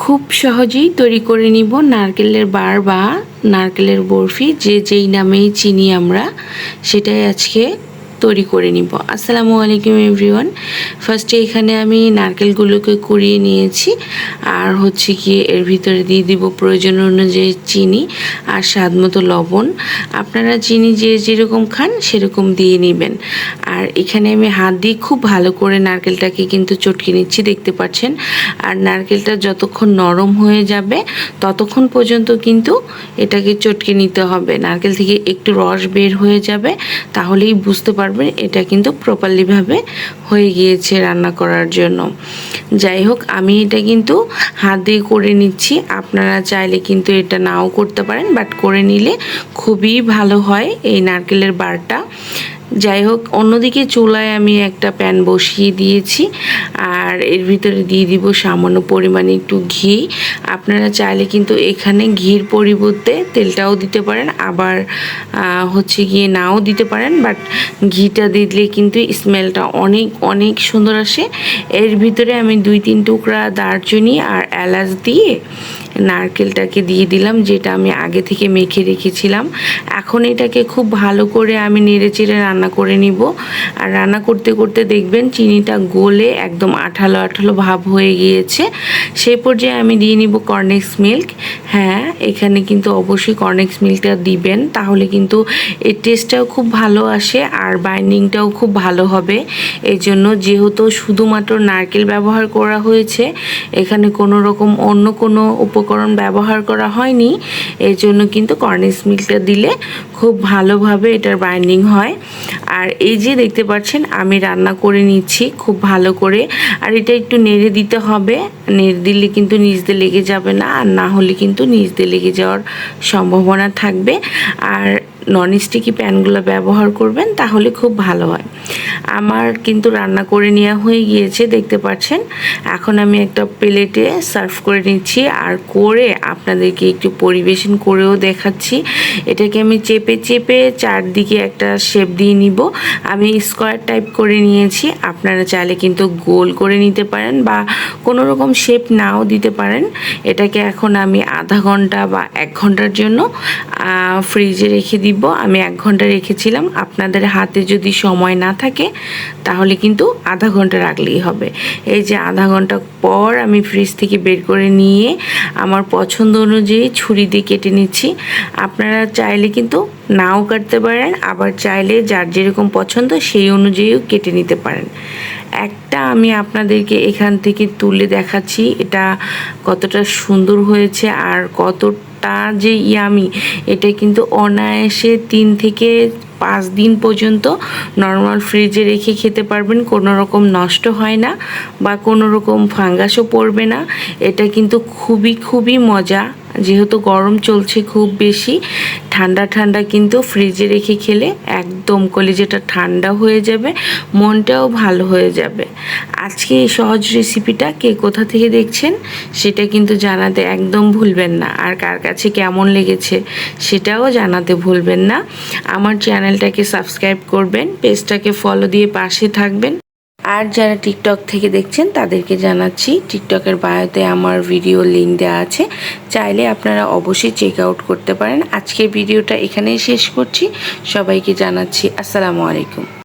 খুব সহজেই তৈরি করে নিব নারকেলের বার বা নারকেলের বরফি, যে যেই নামেই চিনি আমরা, সেটাই আজকে তৈরি করে নিব। আসসালামু আলাইকুম এভরিওয়ান। ফার্স্টে এখানে আমি নারকেলগুলোকে কুড়িয়ে নিয়েছি। আর হচ্ছে কি এর ভিতরে দিয়ে দিব প্রয়োজন অনুযায়ী চিনি আর স্বাদ মতো লবণ। আপনারা চিনি যে যেরকম খান সেরকম দিয়ে নেবেন। আর এখানে আমি হাত দিয়ে খুব ভালো করে নারকেলটাকে কিন্তু চটকে নিচ্ছি, দেখতে পাচ্ছেন? আর নারকেলটা যতক্ষণ নরম হয়ে যাবে ততক্ষণ পর্যন্ত কিন্তু এটাকে চটকে নিতে হবে। নারকেল থেকে একটু রস বের হয়ে যাবে, তাহলেই বুঝতে পারবেন এটা কিন্তু প্রপারলিভাবে হয়ে গিয়েছে রান্না করার জন্য। যাই হোক, আমি এটা কিন্তু হাত দিয়ে করে নিচ্ছি। আপনারা চাইলে কিন্তু এটা নাও করতে পারেন বাট করে নিলে খুবই ভালো হয় এই নারকেলের বারটা। যাই হোক, অন্যদিকে চুলায় আমি একটা প্যান বসিয়ে দিয়েছি। আর এর ভিতরে দিয়ে দিব সামান্য পরিমাণে একটু ঘি। আপনারা চাইলে কিন্তু এখানে ঘির পরিবর্তে তেলটাও দিতে পারেন, আবার হচ্ছে গিয়ে নাও দিতে পারেন। বাট ঘিটা দিলে কিন্তু স্মেলটা অনেক অনেক সুন্দর আসে। এর ভিতরে আমি দুই, তিন টুকরা দারচিনি আর এলাচ দিয়ে নারকেলটাকে দিয়ে দিলাম, যেটা আমি আগে থেকে মেখে রেখেছিলাম। এখন এটাকে খুব ভালো করে আমি নেড়ে চেড়ে রান্না করে নিব। আর রান্না করতে করতে দেখবেন চিনিটা গলে একদম আঠালো আঠালো ভাব হয়ে গিয়েছে। সেই পর্যায়ে আমি দিয়ে নিব কর্নেক্স মিল্ক। হ্যাঁ এখানে কিন্তু অবশ্যই কর্নেক্স মিল্কটা দিবেন, তাহলে কিন্তু এর টেস্টটাও খুব ভালো আসে আর বাইন্ডিংটাও খুব ভালো হবে। এই জন্য যেহেতু শুধুমাত্র নারকেল ব্যবহার করা হয়েছে, এখানে কোনো রকম অন্য কোনো উপকরণ ব্যবহার করা হয়নি, এর জন্য কিন্তু কর্নিস মিল্কটা দিলে খুব ভালোভাবে এটার বাইন্ডিং হয়। আর এই যে দেখতে পাচ্ছেন, আমি রান্না করে নিচ্ছি খুব ভালো করে। আর এটা একটু নেড়ে দিতে হবে। নেড়ে দিলে কিন্তু নিচ দিয়ে লেগে যাবে না, আর না হলে কিন্তু নিচ দিয়ে লেগে যাওয়ার সম্ভাবনা থাকবে। আর নন স্টিকি প্যানগুলো ব্যবহার করবেন, তাহলে খুব ভালো হয়। আমার কিন্তু রান্না করে নেওয়া হয়ে গিয়েছে, দেখতে পাচ্ছেন। এখন আমি একটা প্লেটে সার্ভ করে নিচ্ছি আর করে আপনাদেরকে একটু পরিবেশন করেও দেখাচ্ছি। এটাকে আমি চেপে চেপে চারদিকে একটা শেপ দিয়ে নিব। আমি স্কোয়ার টাইপ করে নিয়েছি, আপনারা চাইলে কিন্তু গোল করে নিতে পারেন বা কোনো রকম শেপ নাও দিতে পারেন। এটাকে এখন আমি আধা ঘণ্টা বা এক ঘণ্টার জন্য ফ্রিজে রেখে দিব। আমি এক ঘণ্টা রেখেছিলাম। আপনাদের হাতে যদি সময় না থাকে, তাহলে কিন্তু আধা ঘণ্টা রাখলেই হবে। এই যে আধা ঘণ্টা পর আমি ফ্রিজ থেকে বের করে নিয়ে আমার পছন্দ অনুযায়ী ছুরি দিয়ে কেটে নিচ্ছি। আপনারা চাইলে কিন্তু নাও কাটতে পারেন, আবার চাইলে যার যেরকম পছন্দ সেই অনুযায়ীও কেটে নিতে পারেন। একটা আমি আপনাদেরকে এখান থেকে তুলে দেখাচ্ছি, এটা কতটা সুন্দর হয়েছে আর কতটা যে ইয়ামি, এটা কিন্তু অনায়াসে তিন থেকে পাঁচ দিন পর্যন্ত নর্মাল ফ্রিজে রেখে খেতে পারবেন, কোনো রকম নষ্ট হয় না বা কোনো রকম ফাঙ্গাসও পড়বে না। এটা কিন্তু খুবই খুবই মজা। যেহেতু গরম চলছে খুব বেশি, ঠান্ডা ঠান্ডা কিন্তু ফ্রিজে রেখে খেলে একদম কলিজাটা ঠান্ডা হয়ে যাবে, মনটাও ভালো হয়ে যাবে। আজকে এই সহজ রেসিপিটা কে কোথা থেকে দেখছেন, সেটা কিন্তু জানাতে একদম ভুলবেন না। আর কার কাছে কেমন লেগেছে, সেটাও জানাতে ভুলবেন না। আমার চ্যানেলটাকে সাবস্ক্রাইব করবেন পেজটাকে ফলো দিয়ে পাশে থাকবেন। আর যারা টিকটক থেকে দেখছেন, তাদেরকে জানাচ্ছি টিকটকের বায়োতে আমার ভিডিও লিঙ্ক দেওয়া আছে। চাইলে আপনারা অবশ্যই চেক আউট করতে পারেন। আজকের ভিডিওটা এখানেই শেষ করছি। সবাইকে জানাচ্ছি, আসসালামু আলাইকুম।